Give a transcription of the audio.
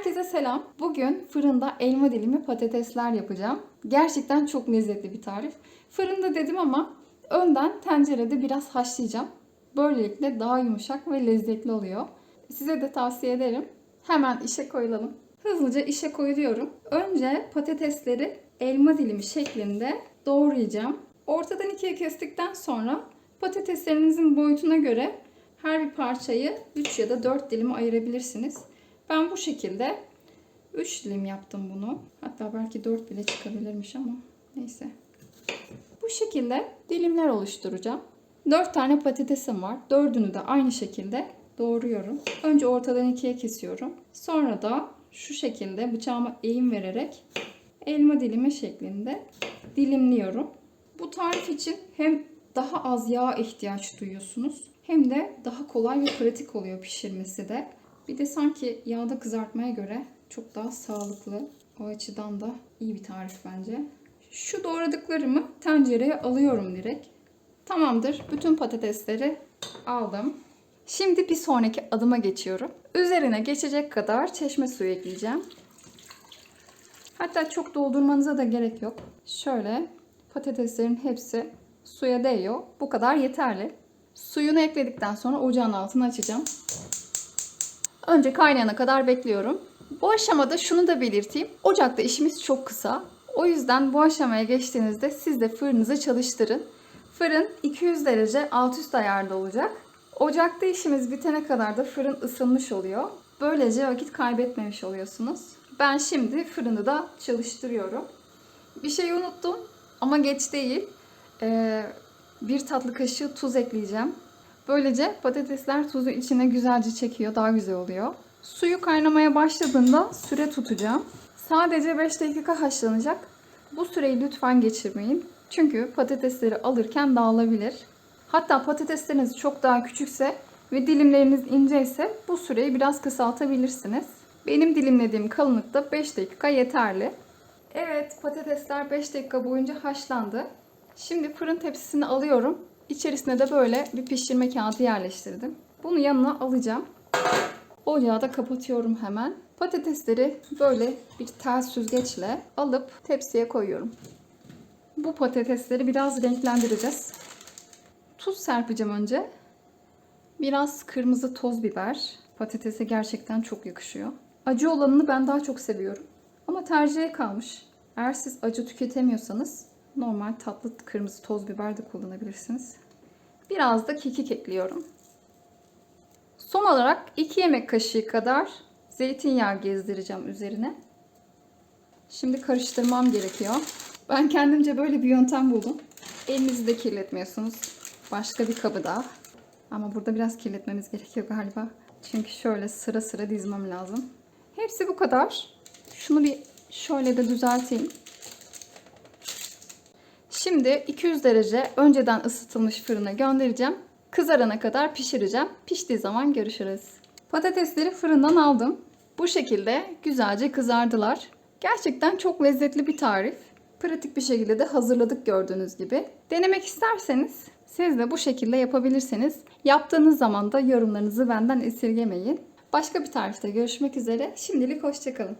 Herkese selam. Bugün fırında elma dilimi patatesler yapacağım. Gerçekten çok lezzetli bir tarif. Fırında dedim ama önden tencerede biraz haşlayacağım. Böylelikle daha yumuşak ve lezzetli oluyor. Size de tavsiye ederim. Hemen işe koyulalım. Hızlıca işe koyuluyorum. Önce patatesleri elma dilimi şeklinde doğrayacağım. Ortadan ikiye kestikten sonra patateslerinizin boyutuna göre her bir parçayı 3 ya da 4 dilime ayırabilirsiniz. Ben bu şekilde 3 dilim yaptım bunu. Hatta belki 4 bile çıkabilirmiş ama neyse. Bu şekilde dilimler oluşturacağım. 4 tane patatesim var. Dördünü de aynı şekilde doğruyorum. Önce ortadan ikiye kesiyorum. Sonra da şu şekilde bıçağıma eğim vererek elma dilimi şeklinde dilimliyorum. Bu tarif için hem daha az yağ ihtiyaç duyuyorsunuz hem de daha kolay ve pratik oluyor pişirmesi de. Bir de sanki yağda kızartmaya göre çok daha sağlıklı. O açıdan da iyi bir tarif bence. Şu doğradıklarımı tencereye alıyorum direkt. Tamamdır. Bütün patatesleri aldım. Şimdi bir sonraki adıma geçiyorum. Üzerine geçecek kadar çeşme suyu ekleyeceğim. Hatta çok doldurmanıza da gerek yok. Şöyle patateslerin hepsi suya değiyor. Bu kadar yeterli. Suyunu ekledikten sonra ocağın altını açacağım. Önce kaynayana kadar bekliyorum. Bu aşamada şunu da belirteyim. Ocakta işimiz çok kısa. O yüzden bu aşamaya geçtiğinizde siz de fırınınızı çalıştırın. Fırın 200 derece alt üst ayarda olacak. Ocakta işimiz bitene kadar da fırın ısınmış oluyor. Böylece vakit kaybetmemiş oluyorsunuz. Ben şimdi fırını da çalıştırıyorum. Bir şey unuttum ama geç değil. Ee, bir tatlı kaşığı tuz ekleyeceğim. Böylece patatesler tuzu içine güzelce çekiyor. Daha güzel oluyor. Suyu kaynamaya başladığında süre tutacağım. Sadece 5 dakika haşlanacak. Bu süreyi lütfen geçirmeyin. Çünkü patatesleri alırken dağılabilir. Hatta patatesleriniz çok daha küçükse ve dilimleriniz ince ise bu süreyi biraz kısaltabilirsiniz. Benim dilimlediğim kalınlıkta 5 dakika yeterli. Evet patatesler 5 dakika boyunca haşlandı. Şimdi fırın tepsisini alıyorum. İçerisine de böyle bir pişirme kağıdı yerleştirdim. Bunu yanına alacağım. Ocağı da kapatıyorum hemen. Patatesleri böyle bir tel süzgeçle alıp tepsiye koyuyorum. Bu patatesleri biraz renklendireceğiz. Tuz serpeceğim önce. Biraz kırmızı toz biber. Patatese gerçekten çok yakışıyor. Acı olanını ben daha çok seviyorum. Ama tercihe kalmış. Eğer siz acı tüketemiyorsanız normal tatlı kırmızı toz biber de kullanabilirsiniz. Biraz da kekik ekliyorum. Son olarak 2 yemek kaşığı kadar zeytinyağı gezdireceğim üzerine. Şimdi karıştırmam gerekiyor. Ben kendimce böyle bir yöntem buldum. Elinizi de kirletmiyorsunuz. Başka bir kabı da. Ama burada biraz kirletmemiz gerekiyor galiba. Çünkü şöyle sıra sıra dizmem lazım. Hepsi bu kadar. Şunu bir şöyle de düzelteyim. Şimdi 200 derece önceden ısıtılmış fırına göndereceğim. Kızarana kadar pişireceğim. Piştiği zaman görüşürüz. Patatesleri fırından aldım. Bu şekilde güzelce kızardılar. Gerçekten çok lezzetli bir tarif. Pratik bir şekilde de hazırladık gördüğünüz gibi. Denemek isterseniz siz de bu şekilde yapabilirsiniz. Yaptığınız zaman da yorumlarınızı benden esirgemeyin. Başka bir tarifte görüşmek üzere. Şimdilik hoşçakalın.